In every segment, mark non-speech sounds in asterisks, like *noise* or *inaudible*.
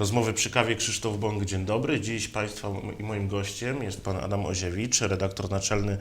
Rozmowy przy kawie Krzysztof Bąk, dzień dobry. Dziś Państwa i moim gościem jest Pan Adam Oziewicz, redaktor naczelny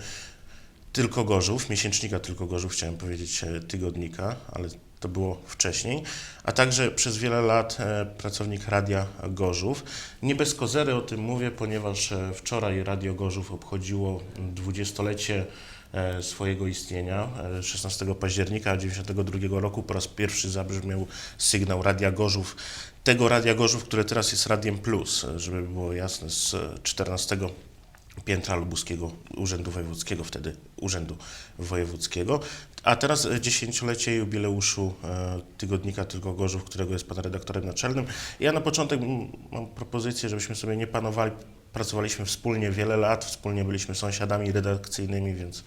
Tylko Gorzów, miesięcznika Tylko Gorzów, chciałem powiedzieć e, tygodnika, ale to było wcześniej, a także przez wiele lat e, pracownik Radia Gorzów. Nie bez kozery o tym mówię, ponieważ e, wczoraj Radio Gorzów obchodziło dwudziestolecie e, swojego istnienia. E, 16 października 1992 roku po raz pierwszy zabrzmiał sygnał Radia Gorzów, tego Radia Gorzów, które teraz jest Radiem Plus, e, żeby było jasne, z 14 piętra Lubuskiego Urzędu Wojewódzkiego, wtedy Urzędu Wojewódzkiego. A teraz e, dziesięciolecie jubileuszu e, tygodnika Tylko Gorzów, którego jest Pan redaktorem naczelnym. Ja na początek mam propozycję, żebyśmy sobie nie panowali. Pracowaliśmy wspólnie wiele lat, wspólnie byliśmy sąsiadami redakcyjnymi, więc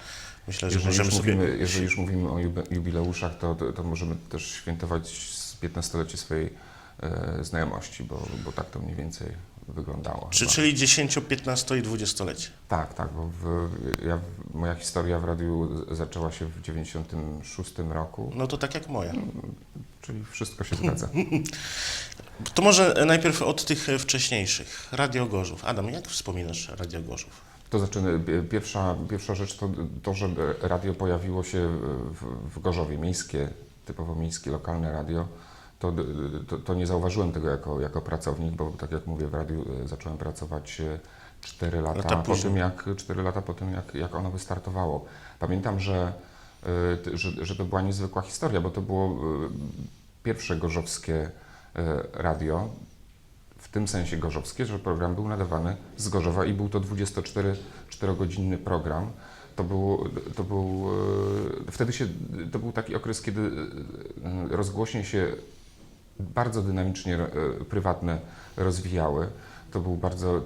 myślę, że Jeżeli możemy już, sobie... mówimy, jeżeli już mówimy o jubileuszach, to, to, to możemy też świętować z 15-lecie swojej e, znajomości, bo, bo tak to mniej więcej wyglądało. Czy, chyba. czyli 10, 15 i 20-lecie. Tak, tak, bo w, ja, moja historia w radiu zaczęła się w 96 roku, No to tak jak moja. czyli wszystko się zgadza. *laughs* To może najpierw od tych e, wcześniejszych. Radio Gorzów. Adam, jak wspominasz Radio Gorzów? To znaczy, e, pierwsza, pierwsza rzecz to to, że radio pojawiło się w, w Gorzowie, miejskie, typowo miejskie, lokalne radio. To, to, to nie zauważyłem tego jako, jako pracownik, bo tak jak mówię, w radiu e, zacząłem pracować 4 lata, Lata po tym, jak, 4 lata po tym, jak, jak ono wystartowało. Pamiętam, że, e, że, że to była niezwykła historia, bo to było e, pierwsze gorzowskie e, radio, w tym sensie gorzowskie, że program był nadawany z Gorzowa i był to 24-godzinny program. To był, to był, e, wtedy się, to był taki okres, kiedy e, rozgłośnie się bardzo dynamicznie e, prywatne rozwijały. To był bardzo e,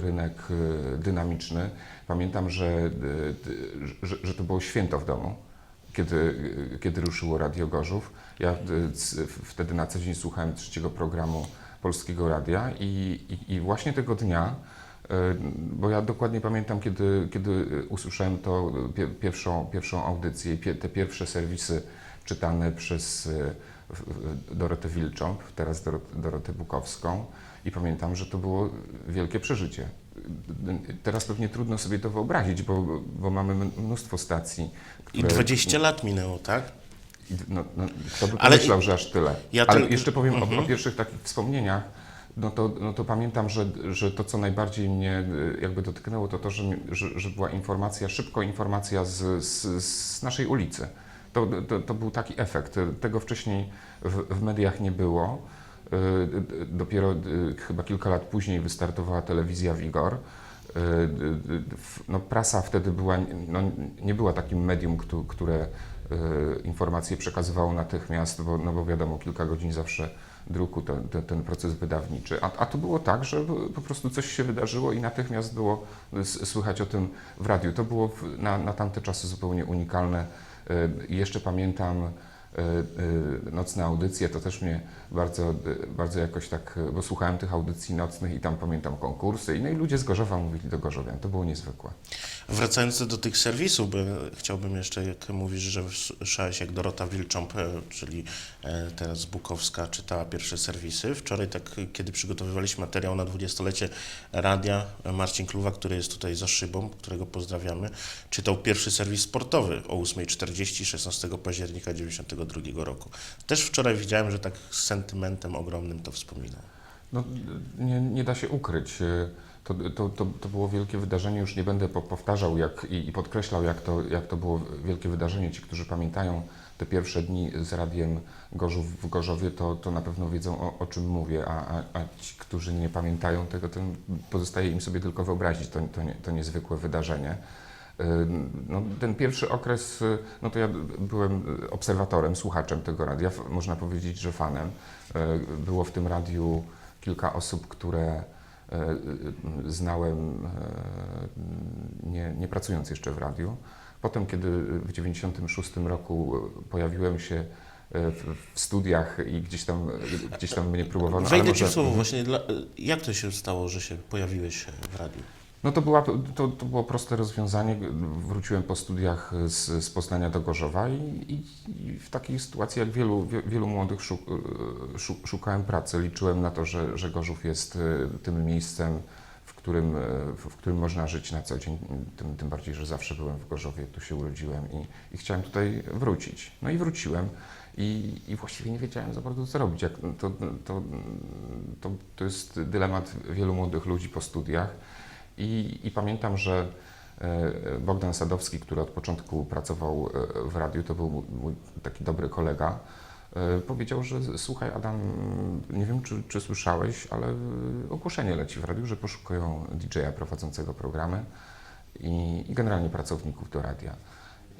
rynek e, dynamiczny. Pamiętam, że, e, że, że to było święto w domu, kiedy, kiedy ruszyło Radio Gorzów. Ja c- wtedy na co dzień słuchałem trzeciego programu Polskiego Radia i, i, i właśnie tego dnia, e, bo ja dokładnie pamiętam, kiedy, kiedy usłyszałem to pie, pierwszą, pierwszą audycję, i te pierwsze serwisy czytane przez Dorotę Wilcząb, teraz Dorot- Dorotę Bukowską i pamiętam, że to było wielkie przeżycie. Teraz pewnie trudno sobie to wyobrazić, bo, bo mamy mnóstwo stacji, I które... 20 lat minęło, tak? I No, no, kto by pomyślał, że aż tyle. ja Ale tyl- jeszcze powiem Mhm. o, o pierwszych takich wspomnieniach. No to, no to pamiętam, że, że to, co najbardziej mnie y, jakby dotknęło, to to, że, że, że była informacja, szybko informacja z, z, z naszej ulicy. To, to, to był taki efekt. Tego wcześniej w, w mediach nie było. Y, y, Dopiero y, chyba kilka lat później wystartowała telewizja Wigor. No, prasa wtedy była, no, nie była takim medium, któ- które informacje przekazywało natychmiast, bo, no bo wiadomo, kilka godzin zawsze druku, ten, ten, ten proces wydawniczy. A, a tu było tak, że po prostu coś się wydarzyło i natychmiast było słychać o tym w radiu. To było w, na, na tamte czasy zupełnie unikalne. Jeszcze pamiętam nocne audycje, to też mnie bardzo, bardzo jakoś tak, bo słuchałem tych audycji nocnych i tam pamiętam konkursy i, no i ludzie z Gorzowa mówili do Gorzowian. To było niezwykłe. Wracając do tych serwisów, chciałbym jeszcze, jak mówisz, że słyszałeś, jak Dorota Wilcząb, e, czyli e, teraz Bukowska, czytała pierwsze serwisy. Wczoraj, tak, kiedy przygotowywaliśmy materiał na dwudziestolecie radia, e, Marcin Kluwa, który jest tutaj za szybą, którego pozdrawiamy, czytał pierwszy serwis sportowy o 8.40 16 października 1992 roku. Też wczoraj widziałem, że tak z sentymentem ogromnym to wspominał. No, nie, nie da się ukryć. Y, To, to, to, to było wielkie wydarzenie, już nie będę po- powtarzał jak, i, i podkreślał, jak to, jak to było wielkie wydarzenie. Ci, którzy pamiętają te pierwsze dni z radiem Gorzów w Gorzowie, to, to na pewno wiedzą o, o czym mówię, a, a, a ci, którzy nie pamiętają tego, to pozostaje im sobie tylko wyobrazić to, to, nie, to niezwykłe wydarzenie. Y, No, ten pierwszy okres, y, no to ja byłem obserwatorem, słuchaczem tego radia, można powiedzieć, że fanem. Y, Było w tym radiu kilka osób, które e, y, znałem e, nie, nie pracując jeszcze w radiu. Potem, kiedy w 96 roku pojawiłem się e, w, studiach i gdzieś tam, gdzieś tam mnie próbowano, Wejdę Ci w słowo właśnie, jak to się stało, że się pojawiłeś w radiu? No to, była, to, to było proste rozwiązanie. Wróciłem po studiach z, z Poznania do Gorzowa i, i, i w takiej sytuacji jak wielu, wie- wielu młodych szuk, szu, szukałem pracy. Liczyłem na to, że, że Gorzów jest e, tym miejscem, w którym, e, w którym można żyć na co dzień. Tym, tym bardziej, że zawsze byłem w Gorzowie, tu się urodziłem i, i chciałem tutaj wrócić. No i wróciłem. I, I właściwie nie wiedziałem za bardzo co robić. To, to, to, to jest dylemat wielu młodych ludzi po studiach. I, I pamiętam, że e, Bogdan Sadowski, który od początku pracował e, w radiu, to był mój- taki dobry kolega, e, powiedział, że słuchaj Adam, nie wiem czy, czy słyszałeś, ale ogłoszenie leci w radiu, że poszukują DJ-a prowadzącego programy i, i generalnie pracowników do radia.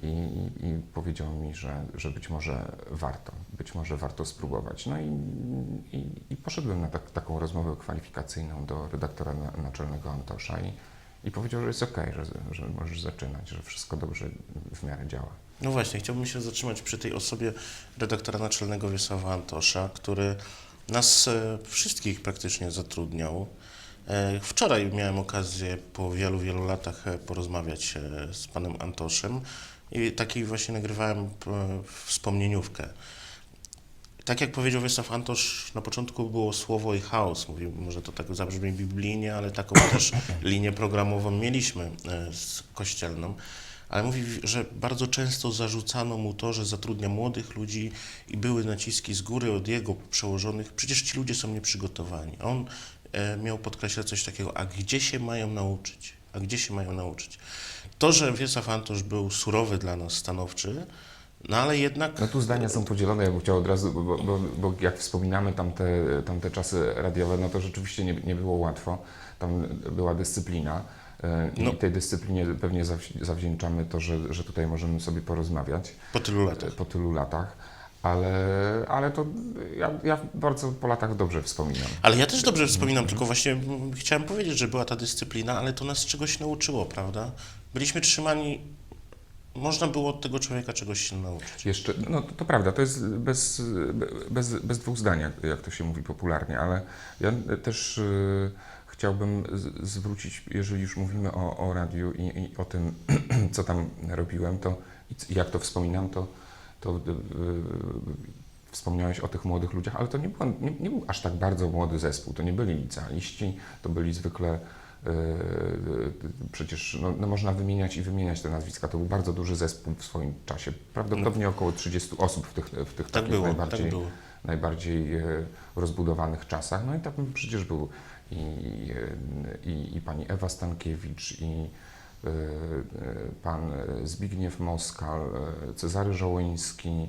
I, i, I powiedział mi, że, że być może warto, być może warto spróbować. No i, i, i poszedłem na tak, taką rozmowę kwalifikacyjną do redaktora na, naczelnego Antosza i, i powiedział, że jest ok, że, że możesz zaczynać, że wszystko dobrze w miarę działa. No właśnie, chciałbym się zatrzymać przy tej osobie redaktora naczelnego Wiesława Antosza, który nas e, wszystkich praktycznie zatrudniał. E, Wczoraj miałem okazję po wielu, wielu latach e, porozmawiać z panem Antoszem i takiej właśnie nagrywałem e, wspomnieniówkę. Tak jak powiedział Wiesław Antosz, na początku było słowo i chaos. Mówił, może to tak zabrzmi biblijnie, ale taką *coughs* też linię programową mieliśmy e, z kościelną. Ale mówi, że bardzo często zarzucano mu to, że zatrudnia młodych ludzi i były naciski z góry od jego przełożonych. Przecież ci ludzie są nieprzygotowani. A on e, miał podkreślać coś takiego, a gdzie się mają nauczyć? A gdzie się mają nauczyć? To, że Wiesław Antosz był surowy dla nas, stanowczy, no ale jednak... No tu zdania są podzielone, ja bym chciał od razu, bo, bo, bo jak wspominamy tamte, tamte czasy radiowe, no to rzeczywiście nie, nie było łatwo. Tam była dyscyplina e, No. i tej dyscyplinie pewnie zaw- zawdzięczamy to, że, że tutaj możemy sobie porozmawiać. Po tylu latach. po tylu latach, ale, ale to ja, ja bardzo po latach dobrze wspominam. Ale ja też dobrze wspominam, tylko właśnie chciałem powiedzieć, że była ta dyscyplina, ale to nas czegoś nauczyło, prawda? Byliśmy trzymani, można było od tego człowieka czegoś się nauczyć. Jeszcze, no to, to prawda, to jest bez, bez, bez dwóch zdań, jak, to się mówi popularnie, ale ja też y, chciałbym z, zwrócić, jeżeli już mówimy o, o radiu i, i o tym, *clears throat* co tam robiłem, to jak to wspominam, to, to y, y, wspomniałeś o tych młodych ludziach, ale to nie, było, nie, nie był aż tak bardzo młody zespół, to nie byli licealiści, to byli zwykle Przecież no, no można wymieniać i wymieniać te nazwiska. To był bardzo duży zespół w swoim czasie. Prawdopodobnie około 30 osób w tych, w tych Tak takich było, najbardziej, tak było. najbardziej e, rozbudowanych czasach. No i tam przecież był i, e, i, i pani Ewa Stankiewicz, i e, e, pan Zbigniew Moskal, e, Cezary Żołyński.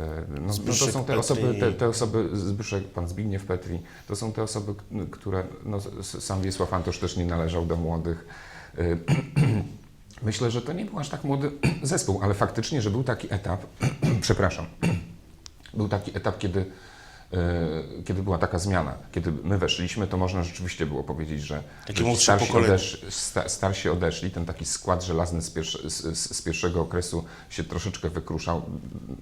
E, No, no to są te Petri. osoby, te, te osoby, Zbyszek, pan Zbigniew Petri, to są te osoby, które, no, sam Wiesław Antosz też nie należał do młodych. E, *clears throat* Myślę, że to nie był aż tak młody zespół, ale faktycznie, że był taki etap, *clears throat* przepraszam, *clears throat* był taki etap, kiedy, kiedy była taka zmiana. Kiedy my weszliśmy, to można rzeczywiście było powiedzieć, że, starsi, odesz, sta, starsi odeszli, ten taki skład żelazny z, pierwsze, z, z, pierwszego okresu się troszeczkę wykruszał.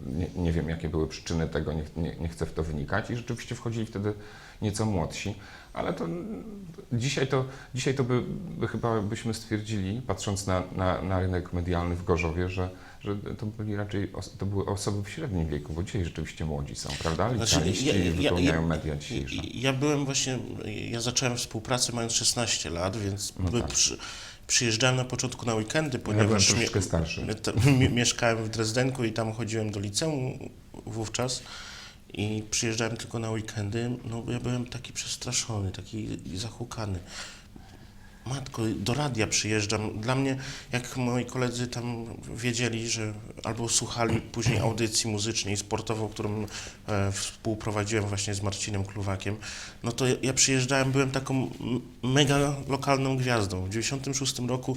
Nie, nie wiem, jakie były przyczyny tego, nie, nie, nie chcę w to wynikać i rzeczywiście wchodzili wtedy nieco młodsi. Ale to dzisiaj to, dzisiaj to by, by chyba byśmy stwierdzili, patrząc na, na, na rynek medialny w Gorzowie, że, że to byli raczej to były osoby w średnim wieku, bo dzisiaj rzeczywiście młodzi są, prawda? Znaczy, Licealiści wypełniają media dzisiejsze. Ja byłem właśnie, ja zacząłem współpracę mając 16 lat, więc No tak. przy, przyjeżdżałem na początku na weekendy, Ja byłem ponieważ mie- troszeczkę starszy. *laughs* mieszkałem w Drezdenku i tam chodziłem do liceum wówczas i przyjeżdżałem tylko na weekendy. No ja byłem taki przestraszony, taki zahukany. Matko, do radia przyjeżdżam. Dla mnie, jak moi koledzy tam wiedzieli, że albo słuchali później audycji muzycznej i sportową, którą e, współprowadziłem właśnie z Marcinem Kluwakiem, no to ja, przyjeżdżałem, byłem taką mega lokalną gwiazdą. W 96 roku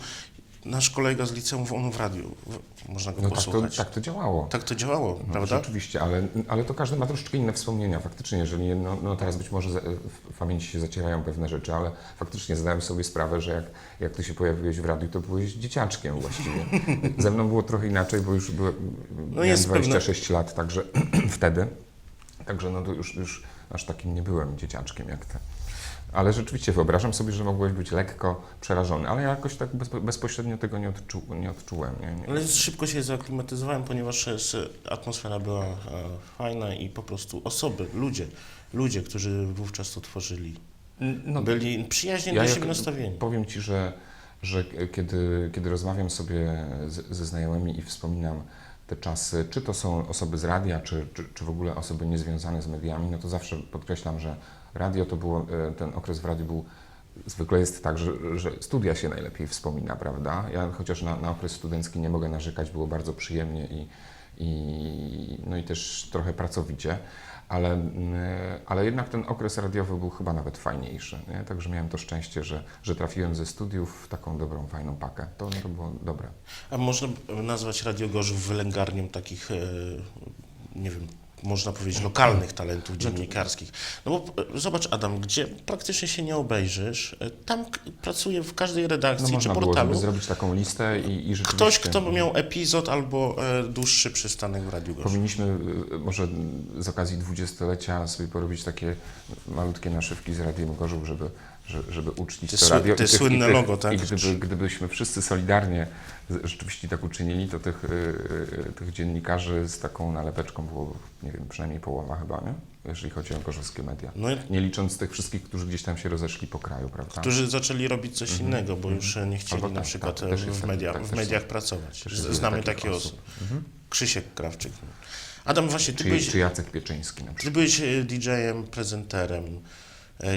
nasz kolega z liceum, on w radiu, można go No tak to, posłuchać. tak to działało. Tak to działało, No, prawda? Rzeczywiście, ale, ale to każdy ma troszeczkę inne wspomnienia. Faktycznie, jeżeli no, no teraz być może w pamięci się zacierają pewne rzeczy, ale faktycznie zdałem sobie sprawę, że jak, jak ty się pojawiłeś w radiu, to byłeś dzieciaczkiem właściwie. *laughs* Ze mną było trochę inaczej, bo już byłem, miałem No jest 26 lat, także *clears throat* wtedy. Także no to już, już aż takim nie byłem dzieciaczkiem jak ty. Ale rzeczywiście wyobrażam sobie, że mogłeś być lekko przerażony, ale ja jakoś tak bez, bezpośrednio tego nie, odczu, nie odczułem. Nie, nie. Ale szybko się zaaklimatyzowałem, ponieważ e, atmosfera była e, fajna i po prostu osoby, ludzie, ludzie, którzy wówczas to tworzyli, No, byli przyjaźnie Ja do siebie nastawieni. Powiem Ci, że, że kiedy, kiedy rozmawiam sobie z, ze znajomymi i wspominam te czasy, czy to są osoby z radia, czy, czy, czy w ogóle osoby niezwiązane z mediami, no to zawsze podkreślam, że radio to było, e, ten okres w radiu był, zwykle jest tak, że, że studia się najlepiej wspomina, prawda? Ja chociaż na, na okres studencki nie mogę narzekać, było bardzo przyjemnie i, i, no i też trochę pracowicie. Ale, mm, ale jednak ten okres radiowy był chyba nawet fajniejszy. Nie? Także miałem to szczęście, że, że trafiłem ze studiów w taką dobrą, fajną pakę. To, to było dobre. A można nazwać Radio Gorzów wylęgarnią takich, e, nie wiem, można powiedzieć, lokalnych talentów dziennikarskich. No bo e, zobacz, Adam, gdzie praktycznie się nie obejrzysz, e, tam pracuje w każdej No redakcji czy można było portalu żeby zrobić taką listę i, i rzeczywiście... ktoś, kto miał epizod albo e, dłuższy przystanek w Radiu Gorzów. Powinniśmy może z okazji dwudziestolecia sobie porobić takie malutkie naszywki z Radiem Gorzów, żeby, że- żeby uczcić Te to sły- radio. te tych- słynne i logo, tak? I gdyby, gdybyśmy wszyscy solidarnie rzeczywiście tak uczynili, to tych, y, y, tych dziennikarzy z taką nalepeczką było, nie wiem, przynajmniej połowa chyba, nie? jeżeli chodzi o gorzowskie media. No, Nie licząc tych wszystkich, którzy gdzieś tam się rozeszli po kraju, prawda? którzy zaczęli robić coś innego, bo już e, nie chcieli Mhm. Albo na tak, przykład tak, e, w, media, tak, w mediach są. pracować. Znamy takie osób. osoby. Krzysiek Krawczyk. Adam, właśnie, ty Czy, byłeś, czy Jacek Pieczyński na ty przykład. byłeś e, DJ-em, prezenterem,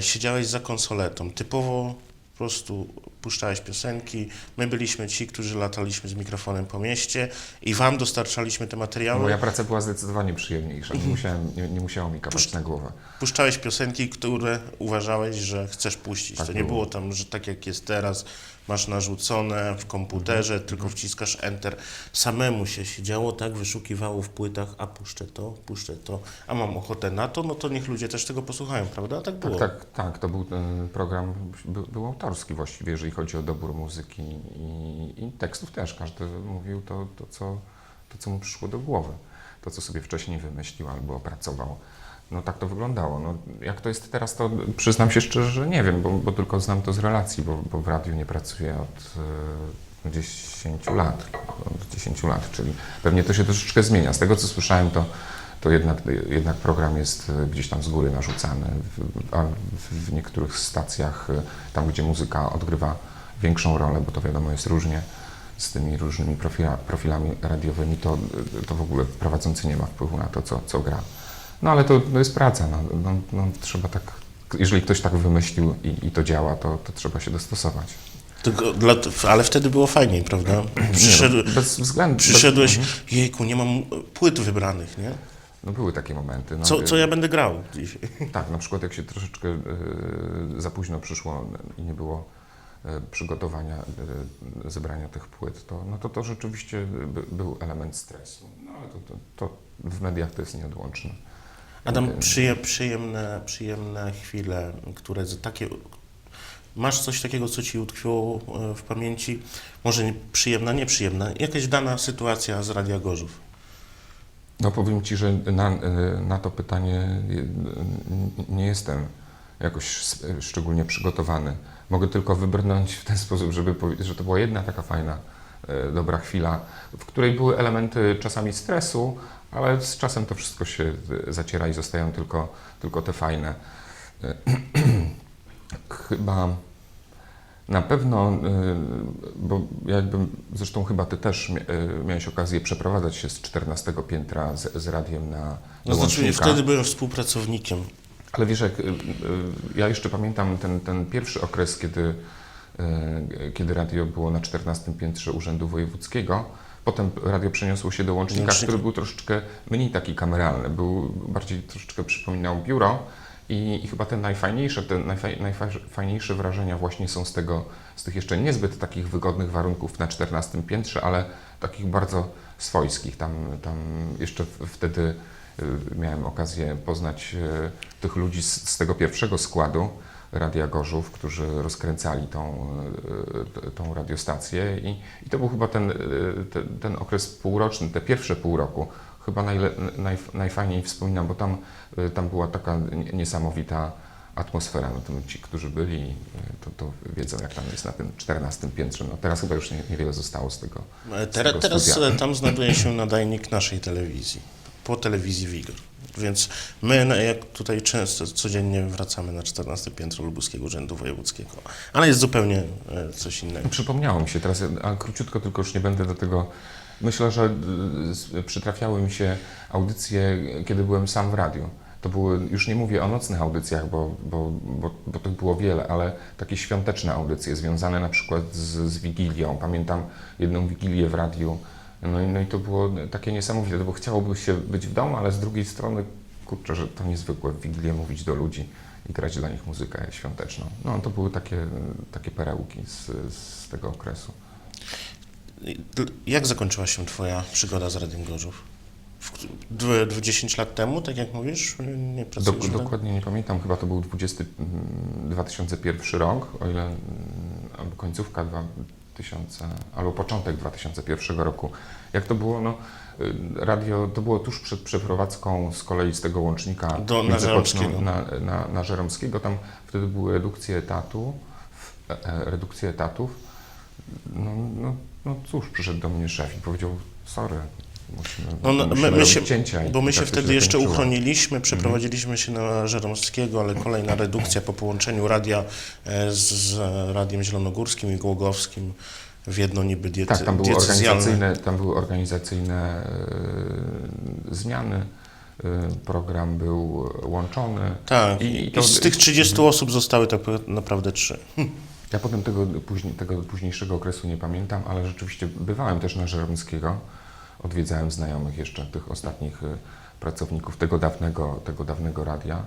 siedziałeś za konsoletą, typowo po prostu puszczałeś piosenki, my byliśmy ci, którzy lataliśmy z mikrofonem po mieście i wam dostarczaliśmy te materiały. Moja praca była zdecydowanie przyjemniejsza. Nie, musiałem, nie, nie musiało mi kapać na głowę. Puszczałeś piosenki, które uważałeś, że chcesz puścić. Tak to nie było. było tam, że tak jak jest teraz, masz narzucone w komputerze, Mhm. tylko wciskasz Enter. Samemu się siedziało, tak, wyszukiwało w płytach, a puszczę to, puszczę to, a mam ochotę na to, no to niech ludzie też tego posłuchają, prawda? Tak było. Tak, tak, tak. To był ten program, był, był autorski właściwie, jeżeli chodzi o dobór muzyki i, i tekstów też. Każdy mówił to, to, co, to, co mu przyszło do głowy. To, co sobie wcześniej wymyślił albo opracował. No tak to wyglądało. No, jak to jest teraz, to przyznam się szczerze, że nie wiem, bo, bo tylko znam to z relacji, bo, bo w radiu nie pracuję od e, 10 lat. Od 10 lat, czyli pewnie to się troszeczkę zmienia. Z tego, co słyszałem, to to jednak, jednak program jest e, gdzieś tam z góry narzucany, a w, niektórych stacjach, e, tam gdzie muzyka odgrywa większą rolę, bo to wiadomo jest różnie z tymi różnymi profila, profilami radiowymi, to, to w ogóle prowadzący nie ma wpływu na to, co, co gra. No ale to, to jest praca, no, no, no, trzeba tak, jeżeli ktoś tak wymyślił i, i to działa, to, to trzeba się dostosować. Dla, ale wtedy było fajniej, prawda? Przyszedł, Nie, no, bez względu. przyszedłeś, Bez, jejku, nie mam płyt wybranych, nie? No były takie momenty. No, Co, co ja będę grał dzisiaj? Tak, na przykład jak się troszeczkę e, za późno przyszło i nie było e, przygotowania, e, zebrania tych płyt, to, no to to rzeczywiście by, był element stresu. No ale to, to, to w mediach to jest nieodłączne. Adam, przyje, przyjemne, przyjemne chwile, które takie. Masz coś takiego, co ci utkwiło w pamięci? Może nie, przyjemna, nieprzyjemna, jakaś dana sytuacja z Radia Gorzów. No powiem Ci, że na, e, na to pytanie e, nie jestem jakoś s- szczególnie przygotowany. Mogę tylko wybrnąć w ten sposób, żeby powiedzieć, że to była jedna taka fajna, e, dobra chwila, w której były elementy czasami stresu, ale z czasem to wszystko się e, zaciera i zostają tylko, tylko te fajne. E, *clears throat* Chyba na pewno, y, bo jakby, zresztą chyba Ty też y, miałeś okazję przeprowadzać się z 14 piętra z, z radiem na No, znaczy, wtedy byłem współpracownikiem. Ale wiesz, jak, y, ja jeszcze pamiętam ten, ten pierwszy okres, kiedy, kiedy radio było na 14 piętrze Urzędu Wojewódzkiego. Potem radio przeniosło się do łącznika, Łącznika. który był troszeczkę mniej taki kameralny, był bardziej troszeczkę przypominał biuro. I, I chyba te najfajniejsze, te najfaj, najfajniejsze wrażenia właśnie są z tego, z tych jeszcze niezbyt takich wygodnych warunków na 14 piętrze, ale takich bardzo swojskich. Tam, tam jeszcze wtedy y, miałem okazję poznać y, tych ludzi z, z tego pierwszego składu Radia Gorzów, którzy rozkręcali tą, y, tą radiostację i, i to był chyba ten, ten, ten okres półroczny, te pierwsze pół roku, chyba najle, naj, najfajniej wspominam, bo tam, y, tam była taka nie- niesamowita atmosfera. No to ci, którzy byli, y, to, to wiedzą, jak tam jest na tym 14 piętrze. No teraz chyba już nie, niewiele zostało z tego. E, z Teraz, tego teraz tam znajduje się nadajnik naszej telewizji, po telewizji Wigor. Więc my, no, jak tutaj często, codziennie wracamy na 14 piętro Lubuskiego Urzędu Wojewódzkiego, ale jest zupełnie e, coś innego. Przypomniało mi się teraz, a króciutko, tylko już nie będę do tego. Myślę, że y, przytrafiały mi się audycje, kiedy byłem sam w radiu. To były, już nie mówię o nocnych audycjach, bo, bo, bo, bo tych było wiele, ale takie świąteczne audycje związane na przykład z, z Wigilią. Pamiętam jedną Wigilię w radiu, no i, no i to było takie niesamowite, bo chciałoby się być w domu, ale z drugiej strony, kurczę, że to niezwykłe w Wigilię mówić do ludzi i grać dla nich muzykę świąteczną. No to były takie, takie perełki z, z tego okresu. Jak zakończyła się Twoja przygoda z Radiem Gorzów? W, dw- 10 lat temu, tak jak mówisz, nie pracujesz? w- dokładnie nie pamiętam, chyba to był 20, mm, 2001 rok, o ile mm, albo końcówka 2000, albo początek 2001 roku. Jak to było? No, y, radio to było tuż przed przeprowadzką z kolei z tego łącznika Do- na Żeromskiego. Na, na, na Żeromskiego. Tam wtedy były redukcje etatu, e, redukcje etatów. No, no, no cóż, przyszedł do mnie szef i powiedział, sorry, musimy, No, no, musimy my, my się, cięcia. bo my się tak się wtedy jeszcze zakończyło. uchroniliśmy, przeprowadziliśmy się na Żeromskiego, ale kolejna redukcja po połączeniu radia e, z, z Radiem Zielonogórskim i Głogowskim w jedno niby diety, Tak, tam były organizacyjne, tam były organizacyjne e, zmiany. E, program był łączony. Tak, I- to- i z tych 30 osób zostały tak naprawdę trzy. Ja potem tego, później, tego późniejszego okresu nie pamiętam, ale rzeczywiście bywałem też na Żeromskiego. Odwiedzałem znajomych jeszcze, tych ostatnich e, pracowników tego dawnego, tego dawnego radia.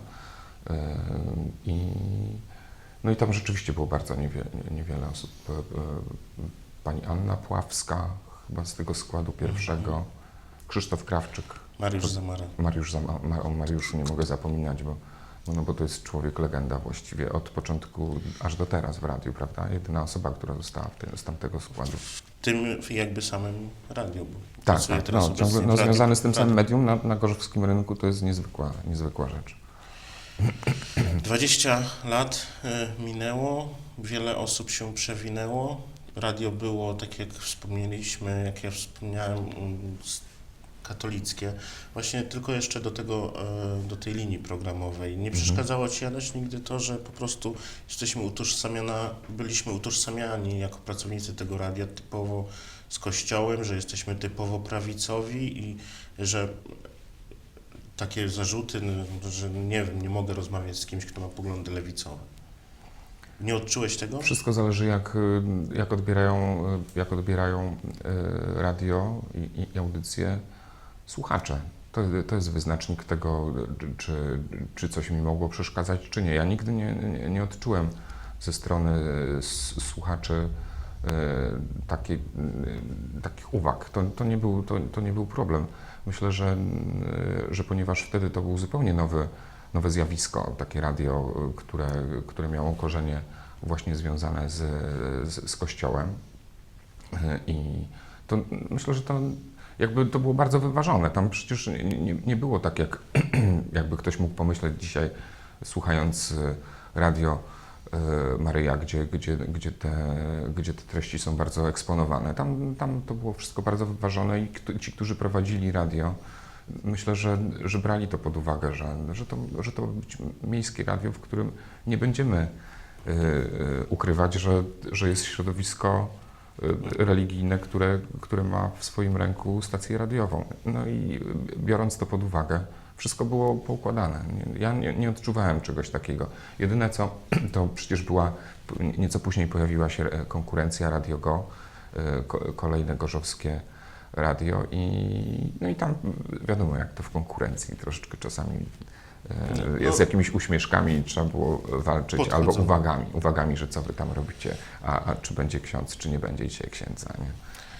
E, I, no i tam rzeczywiście było bardzo niewie, niewiele osób. E, Pani Anna Pławska, chyba z tego składu pierwszego. Krzysztof Krawczyk. Mariusz Zamara. Mariusz, Zama- Ma- o Mariuszu nie mogę zapominać, bo, no bo to jest człowiek legenda właściwie od początku aż do teraz w radiu, prawda? Jedyna osoba, która została w tym, z tamtego składu. W tym jakby samym radio. Bo Tak, tak no, ciągle, no, radiu- związany z tym w samym radiu. medium na, na gorzowskim rynku to jest niezwykła, niezwykła rzecz. *clears throat* 20 lat y, minęło, wiele osób się przewinęło. Radio było, tak jak wspomnieliśmy, jak ja wspomniałem, mm, s- katolickie. Właśnie tylko jeszcze do tego, e, do tej linii programowej. Nie przeszkadzało Ci, Adaś, nigdy to, że po prostu jesteśmy utożsamiana, byliśmy utożsamiani jako pracownicy tego radia typowo z Kościołem, że jesteśmy typowo prawicowi i że takie zarzuty, że nie wiem, nie mogę rozmawiać z kimś, kto ma poglądy lewicowe. Nie odczułeś tego? Wszystko zależy, jak, jak odbierają, jak odbierają y, radio i, i audycje słuchacze. To, to jest wyznacznik tego, czy, czy coś mi mogło przeszkadzać, czy nie. Ja nigdy nie, nie, nie odczułem ze strony słuchaczy y, takiej, y, takich uwag. To, to, nie był, to, to nie był problem. Myślę, że, że ponieważ wtedy to był zupełnie nowy, nowe zjawisko, takie radio, które, które miało korzenie właśnie związane z, z, z Kościołem. Y, I to myślę, że to jakby to było bardzo wyważone. Tam przecież nie, nie, było tak, jak *clears throat* jakby ktoś mógł pomyśleć dzisiaj, słuchając y, radio y, Maryja, gdzie, gdzie, gdzie, te, gdzie te treści są bardzo eksponowane. Tam, tam to było wszystko bardzo wyważone i ci, którzy prowadzili radio, myślę, że, że brali to pod uwagę, że, że, to, że to być miejskie radio, w którym nie będziemy y, ukrywać, że, że jest środowisko religijne, które, które ma w swoim ręku stację radiową. No i y, biorąc to pod uwagę, wszystko było poukładane. Ja nie, nie odczuwałem czegoś takiego. Jedyne co, *clears throat* to przecież była, nieco później pojawiła się e, konkurencja Radio Go, e, ko- kolejne gorzowskie radio i, no i tam wiadomo jak to w konkurencji troszeczkę czasami z jakimiś uśmieszkami trzeba było walczyć albo uwagami, uwagami, że co wy tam robicie, a, a czy będzie ksiądz, czy nie będzie dzisiaj księdza, nie?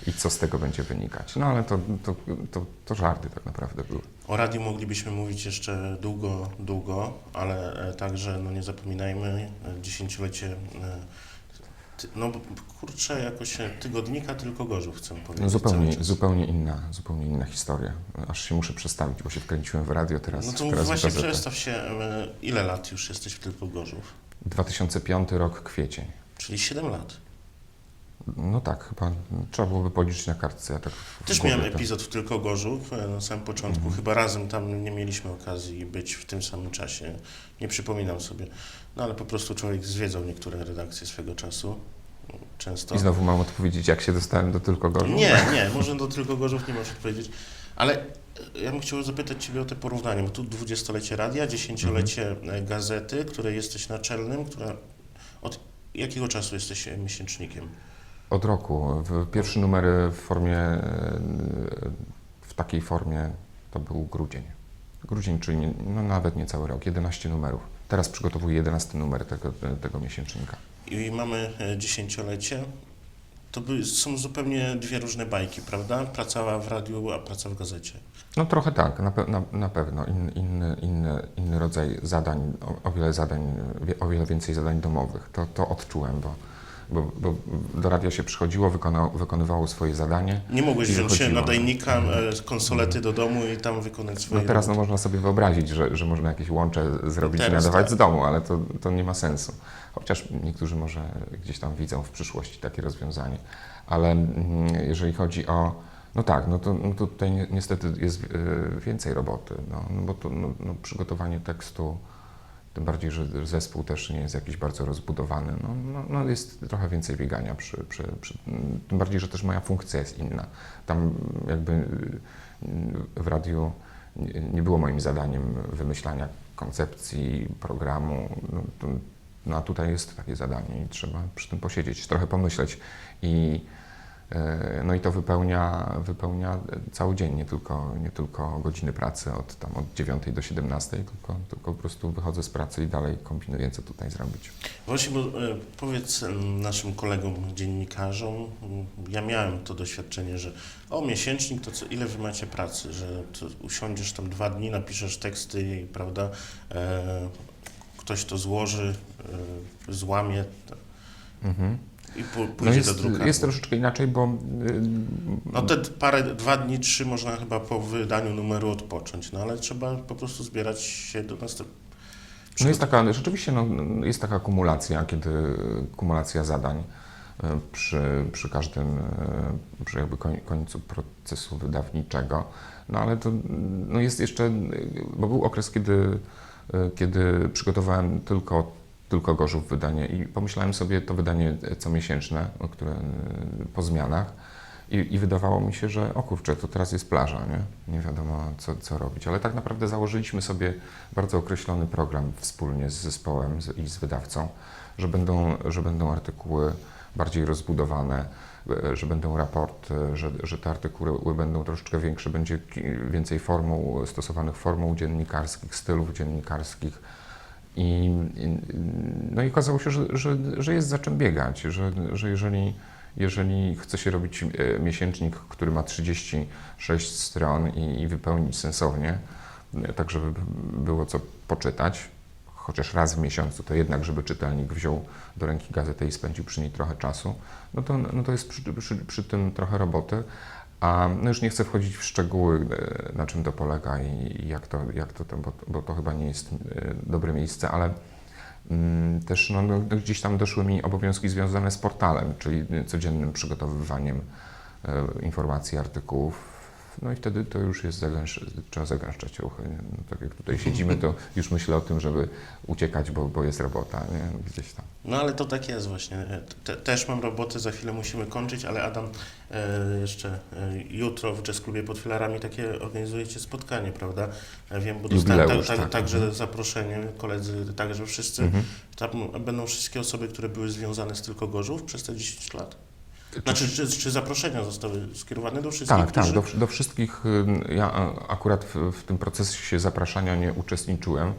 I co z tego będzie wynikać. No ale to, to, to, to żarty tak naprawdę były. O radiu moglibyśmy mówić jeszcze długo, długo, ale e, także no nie zapominajmy, e, dziesięciolecie e, no kurczę, jakoś tygodnika tylko Gorzów chcę powiedzieć. No zupełnie, zupełnie inna, zupełnie inna historia. Aż się muszę przestawić, bo się wkręciłem w radio teraz. No to teraz właśnie przestaw się, e, ile lat już jesteś w tylko Gorzów? 2005 rok, kwiecień. Czyli 7 lat. No tak, chyba trzeba byłoby policzyć na kartce. Ja tak Też miałem to- epizod w Tylko Gorzów e, na samym początku. Mhm. Chyba razem tam nie mieliśmy okazji być w tym samym czasie. Nie przypominam sobie. No ale po prostu człowiek zwiedzał niektóre redakcje swego czasu. Często. I znowu mam odpowiedzieć, jak się dostałem do tylko Gorzów? Nie, nie, może do Tylko Gorzów nie możesz odpowiedzieć. Ale e, ja bym chciał zapytać Ciebie o te porównanie, bo tu dwudziestolecie radia, dziesięciolecie Mhm. e, gazety, której jesteś naczelnym, która od jakiego czasu jesteś e, miesięcznikiem? Od roku. Pierwszy numer w formie, w takiej formie to był grudzień. Grudzień, czyli no nawet nie cały rok, 11 numerów. Teraz przygotowuję 11 numer tego, tego miesięcznika. i mamy e, dziesięciolecie, to są zupełnie dwie różne bajki, prawda? Praca w radiu, a praca w gazecie. No trochę tak, na, pe- na, na pewno. In, inny, inny, inny rodzaj zadań, o, o wiele zadań, o wiele więcej zadań domowych. To, to odczułem, bo, bo, bo do radia się przychodziło, wykonywało swoje zadanie. Nie mogłeś I wziąć się nadajnika, e, konsolety do domu i tam wykonać No swoje teraz no, można sobie wyobrazić, że, że można jakieś łącze zrobić i Teraz nadawać tak. z domu, ale to, to nie ma sensu. Chociaż niektórzy może gdzieś tam widzą w przyszłości takie rozwiązanie. Ale mm, jeżeli chodzi o. No tak, no to, no to tutaj ni- niestety jest e, więcej roboty, no, no bo to no, no, przygotowanie tekstu, tym bardziej, że zespół też nie jest jakiś bardzo rozbudowany, no, no, no jest trochę więcej biegania przy, przy, przy, tym bardziej, że też moja funkcja jest inna. Tam jakby y, w radiu nie, było moim zadaniem wymyślania koncepcji, programu, no, no a tutaj jest takie zadanie i trzeba przy tym posiedzieć, trochę pomyśleć. I no i to wypełnia, wypełnia cały dzień, nie tylko, nie tylko godziny pracy od, tam od 9 do 17, tylko, tylko po prostu wychodzę z pracy i dalej kombinuję, co tutaj zrobić. Właśnie, bo e, powiedz naszym kolegom, dziennikarzom, ja miałem to doświadczenie, że o miesięcznik to co, ile wy macie pracy, że usiądziesz tam dwa dni, napiszesz teksty i prawda, e, ktoś to złoży, e, złamie Mhm. I No pójdzie jest, do drukarni. jest troszeczkę inaczej, bo y, No te parę, dwa dni, trzy można chyba po wydaniu numeru odpocząć, no ale trzeba po prostu zbierać się do następnego. No jest taka, rzeczywiście no, jest taka kumulacja, kiedy kumulacja zadań e, przy, przy każdym, e, przy jakby koń- końcu procesu wydawniczego. No ale to no jest jeszcze, bo był okres, kiedy, kiedy przygotowałem tylko, tylko Gorzów wydanie i pomyślałem sobie to wydanie comiesięczne, o które e, po zmianach. I, I wydawało mi się, że o kurczę, to teraz jest plaża, nie? Nie wiadomo, co, co robić. Ale tak naprawdę założyliśmy sobie bardzo określony program wspólnie z zespołem i z wydawcą, że będą, że będą artykuły bardziej rozbudowane, e, że będą raporty, że, że te artykuły będą troszeczkę większe, będzie więcej formuł, stosowanych formuł dziennikarskich, stylów dziennikarskich. I, no i okazało się, że, że, że jest za czym biegać, że, że jeżeli, jeżeli chce się robić e, miesięcznik, który ma 36 stron i, i wypełnić sensownie, e, tak żeby było co poczytać, chociaż raz w miesiącu, to jednak, żeby czytelnik wziął do ręki gazetę i spędził przy niej trochę czasu, no to, no to jest przy, przy, przy tym trochę roboty. A no już nie chcę wchodzić w szczegóły, e, na czym to polega i jak to, jak to, to bo, bo to chyba nie jest e, dobre miejsce, ale mm, też no, no, gdzieś tam doszły mi obowiązki związane z portalem, czyli codziennym przygotowywaniem e, informacji, artykułów. No i wtedy to już jest zagęszcz, trzeba zagęszczać ruchy. No, tak jak tutaj siedzimy, to już myślę o tym, żeby uciekać, bo, bo jest robota nie? gdzieś tam. No ale to tak jest właśnie. Te, też mam roboty, za chwilę musimy kończyć, ale Adam, e, jeszcze e, jutro w Jazz Klubie pod filarami takie organizujecie spotkanie, prawda? Ja wiem, bo dostałem ta, ta, tak. także Mhm. zaproszenie, koledzy także wszyscy. Mhm. Tam będą wszystkie osoby, które były związane z Tylko Gorzów przez te 10 lat? Znaczy, czy, czy zaproszenia zostały skierowane do wszystkich, Tak, tak, do, do wszystkich. Ja akurat w, w tym procesie zapraszania nie uczestniczyłem, y,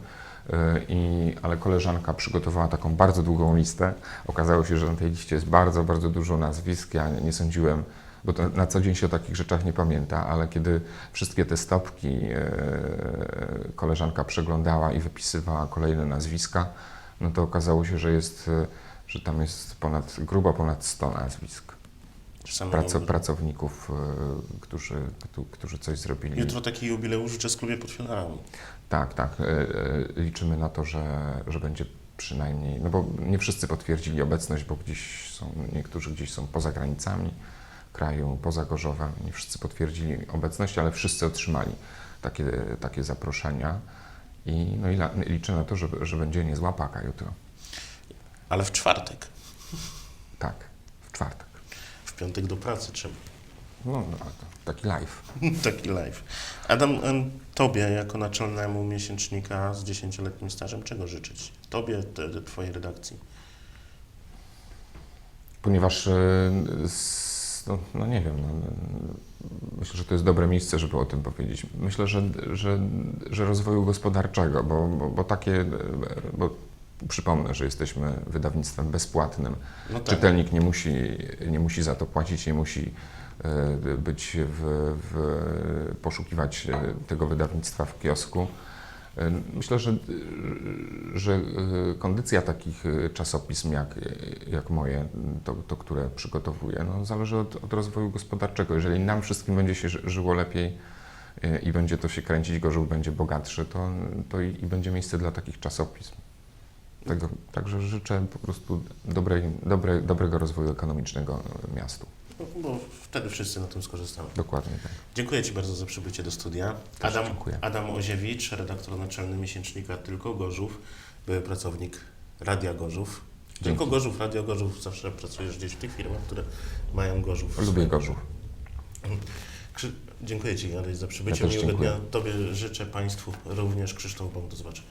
i, ale koleżanka przygotowała taką bardzo długą listę. Okazało się, że na tej liście jest bardzo, bardzo dużo nazwisk. Ja nie sądziłem, bo na co dzień się o takich rzeczach nie pamięta, ale kiedy wszystkie te stopki y, koleżanka przeglądała i wypisywała kolejne nazwiska, no to okazało się, że jest y, że tam jest ponad, grubo ponad 100 nazwisk praco, pracowników, y, którzy, któ- którzy coś zrobili. Jutro taki jubileusz życzę z klubie pod filarami. Tak, tak. y, y, Liczymy na to, że, że będzie przynajmniej, no bo nie wszyscy potwierdzili obecność, bo gdzieś są, niektórzy gdzieś są poza granicami kraju, poza Gorzowem. Nie wszyscy potwierdzili obecność, ale wszyscy otrzymali takie, takie zaproszenia. I, no i liczę na to, że, że będzie niezła paka jutro. Ale w czwartek. Tak, w czwartek. Piątek do pracy trzeba. No, no taki live. *laughs* Taki live. Adam, tobie jako naczelnemu miesięcznika z 10-letnim stażem czego życzyć? Tobie, te, twojej redakcji. Ponieważ, s- no, no nie wiem, no, myślę, że to jest dobre miejsce, żeby o tym powiedzieć. Myślę, że, że, że rozwoju gospodarczego, bo, bo, bo takie, y, bo przypomnę, że jesteśmy wydawnictwem bezpłatnym. No tak. Czytelnik nie musi, nie musi za to płacić, nie musi y, być w, w, poszukiwać y, tego wydawnictwa w kiosku. Y, Myślę, że, że kondycja takich czasopism jak, jak moje, to, to które przygotowuję, no, zależy od, od rozwoju gospodarczego. Jeżeli nam wszystkim będzie się ży- żyło lepiej i będzie to się kręcić, Gorzów będzie bogatszy, to, to i, i będzie miejsce dla takich czasopism. Tego, także życzę po prostu dobrej, dobrej, dobrego rozwoju ekonomicznego miastu. Bo wtedy wszyscy na tym skorzystamy. Dokładnie tak. Dziękuję Ci bardzo za przybycie do studia. Adam. Adam Oziewicz, redaktor naczelny miesięcznika Tylko Gorzów, były pracownik Radia Gorzów. Tylko Dzięki. Gorzów, Radio Gorzów, zawsze pracujesz gdzieś w tych firmach, które mają Gorzów. Lubię Gorzów. Dziękuję Ci, Adaś, za przybycie. Ja Miłego dnia Tobie życzę Państwu również. Krzysztof Bąk, do zobaczenia.